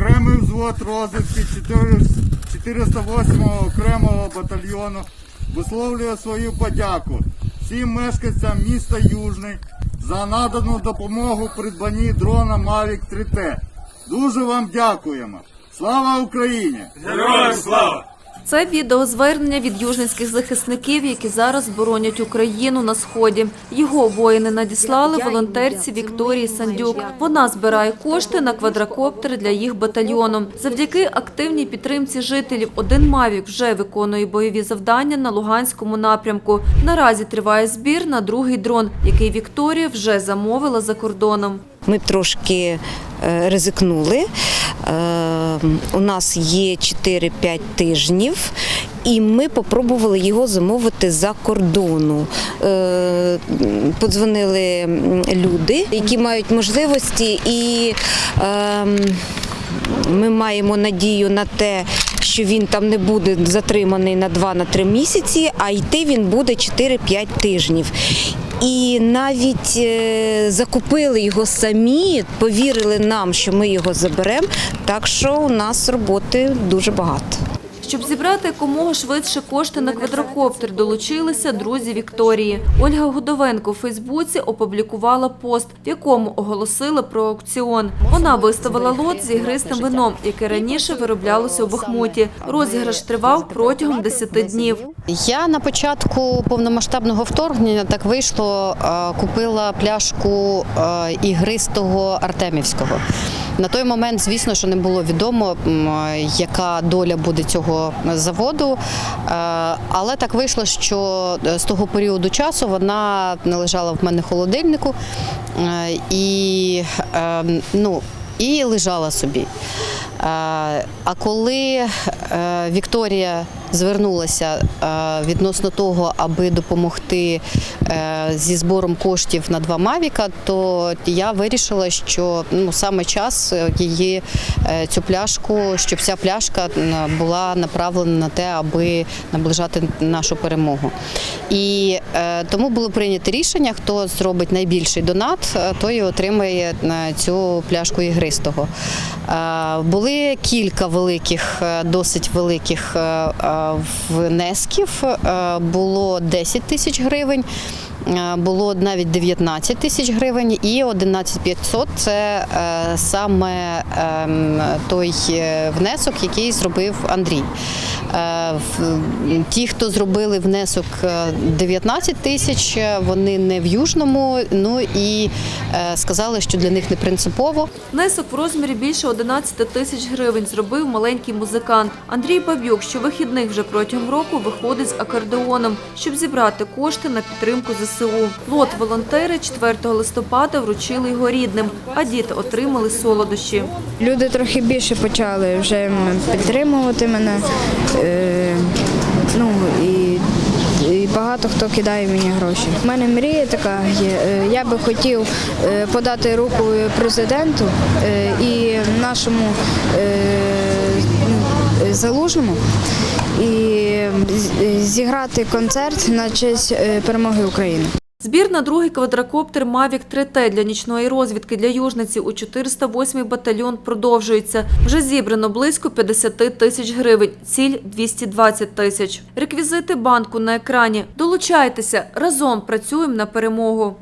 окремий взвод розвідки 408 окремого батальйону висловлює свою подяку всім мешканцям міста Южний за надану допомогу придбанні дрона Mavic 3T. Дуже вам дякуємо. Слава Україні! Героям слава! Це відеозвернення від южницьких захисників, які зараз боронять Україну на сході. Його воїни надіслали волонтерці Вікторії Сандюк. Вона збирає кошти на квадрокоптери для їх батальйону. Завдяки активній підтримці жителів один Мавік вже виконує бойові завдання на Луганському напрямку. Наразі триває збір на другий дрон, який Вікторія вже замовила за кордоном. Ми трошки е, ризикнули. Е, У нас є 4-5 тижнів, і ми спробували його замовити за кордону. Е, Подзвонили люди, які мають можливості, і ем, ми маємо надію на те, що він там не буде затриманий на 2-3 місяці, а йти він буде 4-5 тижнів. І навіть е, закупили його самі, повірили нам, що ми його заберемо. Так що у нас роботи дуже багато. Щоб зібрати якомога швидше кошти на квадрокоптер, долучилися друзі Вікторії. Ольга Гудовенко у Фейсбуці опублікувала пост, в якому оголосила про аукціон. Вона виставила лот з ігристим вином, яке раніше вироблялося у Бахмуті. Розіграш тривав протягом 10 днів. Я на початку повномасштабного вторгнення так вийшло, е, купила пляшку е, ігристого Артемівського. На той момент, звісно, що не було відомо, яка доля буде цього заводу. Е, Але так вийшло, що е, з того періоду часу вона не лежала в мене холодильнику е, і, е, ну, і лежала собі. А коли Вікторія звернулася е, відносно того, аби допомогти е, зі збором коштів на два Мавіка, то я вирішила, що ну саме час е, її цю пляшку, щоб ця пляшка була направлена на те, аби наближати нашу перемогу. І тому було прийнято рішення, хто зробить найбільший донат, той отримає цю пляшку ігристого. Були кілька великих, досить великих внесків. Е, Було 10 тисяч гривень. Е, Було навіть 19 тисяч гривень і 11 500 – це е, саме ем, той е, внесок, який зробив Андрій. Ті, хто зробили внесок е, 19 тисяч, вони не в Южному, ну і сказали, що для них не принципово. Внесок в розмірі більше 11 тисяч гривень зробив маленький музикант. Андрій Бабюк щовихідних вже протягом року виходить з акордеоном, щоб зібрати кошти на підтримку ЗСУ. Лот волонтери 4 листопада вручили його рідним, а діти отримали солодощі. Люди трохи більше почали вже підтримувати мене. Е, ну і, і багато хто кидає мені гроші. У мене мрія така є. е, Я би хотів е, подати руку президенту і нашому ну, залужному і зіграти концерт на честь е, перемоги України. Збір на другий квадрокоптер Мавік 3Т для нічної розвідки для южниці у 408-й батальйон продовжується. Вже зібрано близько 50 тисяч гривень, ціль 220 тисяч. Реквізити банку на екрані. Долучайтеся, разом працюємо на перемогу.